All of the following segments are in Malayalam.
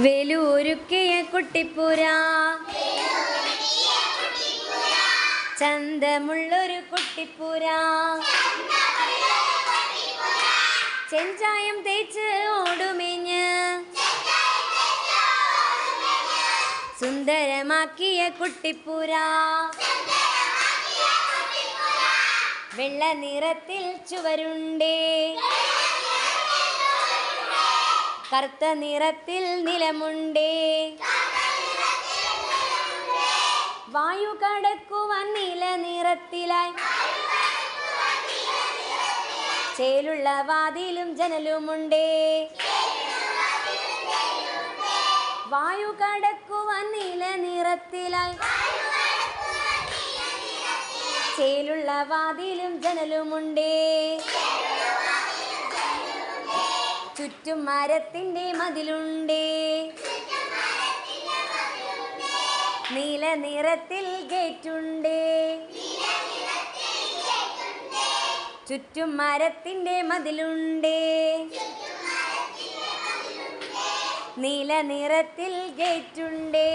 വെലൂരുക്കിയ കുട്ടിപ്പുര. ചന്തമുള്ളൊരു കുട്ടിപ്പുര. ചെഞ്ചായം തേച്ച് ഓടുമെഞ്ഞ്. സുന്ദരമാക്കിയ കുട്ടിപ്പുര. വെള്ള നിറത്തിൽ ചുവരുണ്ടേ. കറുത്ത നിറത്തിൽ നിലമുണ്ടേ. വായു കടക്കുവാൻ നീല നിറത്തിലായി. ചേലുള്ള വാതിലും ജനലുമുണ്ടേ. വായു കടക്കുവാൻ നീല നിറത്തിലായി. ചേലുള്ള വാതിലും ജനലുമുണ്ടേ. ചുറ്റും മരത്തിന്റെ മതിലുണ്ടേ. നീല നിറത്തിൽ ഗേറ്റുണ്ടേ. ചുറ്റും മരത്തിന്റെ മതിലുണ്ടേ. നീല നിറത്തിൽ ഗേറ്റുണ്ടേ.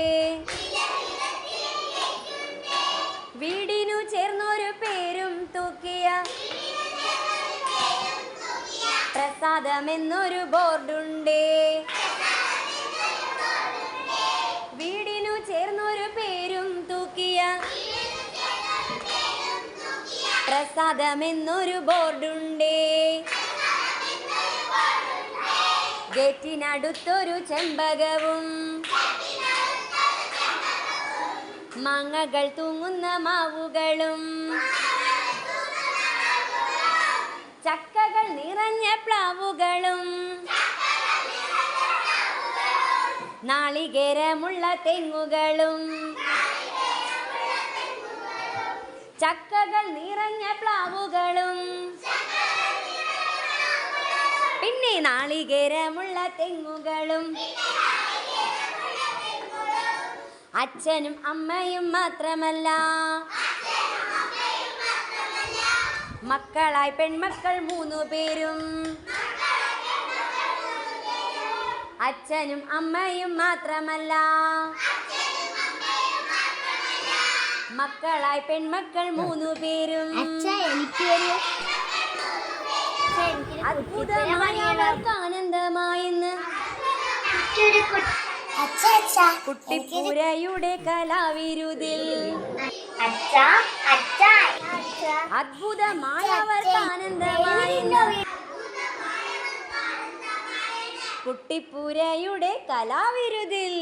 പ്രസാദമെന്നൊരു ബോർഡുണ്ടേ. വീടിനു ചേർന്നൊരു പേരും തൂക്കിയ പ്രസാദമെന്നൊരു ബോർഡുണ്ടേ. ഗേറ്റിനടുത്തൊരു ചെമ്പകവും മാങ്ങകൾ തൂങ്ങുന്ന മാവുകളും ചക്കകൾ നിറഞ്ഞ പ്ലാവുകളും. നാളികേരമുള്ള തെങ്ങുകളും. ചക്കകൾ നിറഞ്ഞ പ്ലാവുകളും. പിന്നെ നാളികേരമുള്ള തെങ്ങുകളും. അച്ഛനും അമ്മയും മാത്രമല്ല. മക്കളായി പെൺമക്കൾ മൂന്നു പേരും. അച്ഛനും അമ്മയും മാത്രമല്ല. മക്കളായി പെൺമക്കൾ മൂന്നു പേരും. അത്ഭുതമായി അവർക്ക് ആനന്ദമായിന്ന്. കുട്ടിപ്പുരയുടെ കലാവിരുതിൽ. അത്ഭുതമായ അവർക്ക് ആനന്ദമായി. കുട്ടിപ്പുരയുടെ കലാവിരുതിൽ.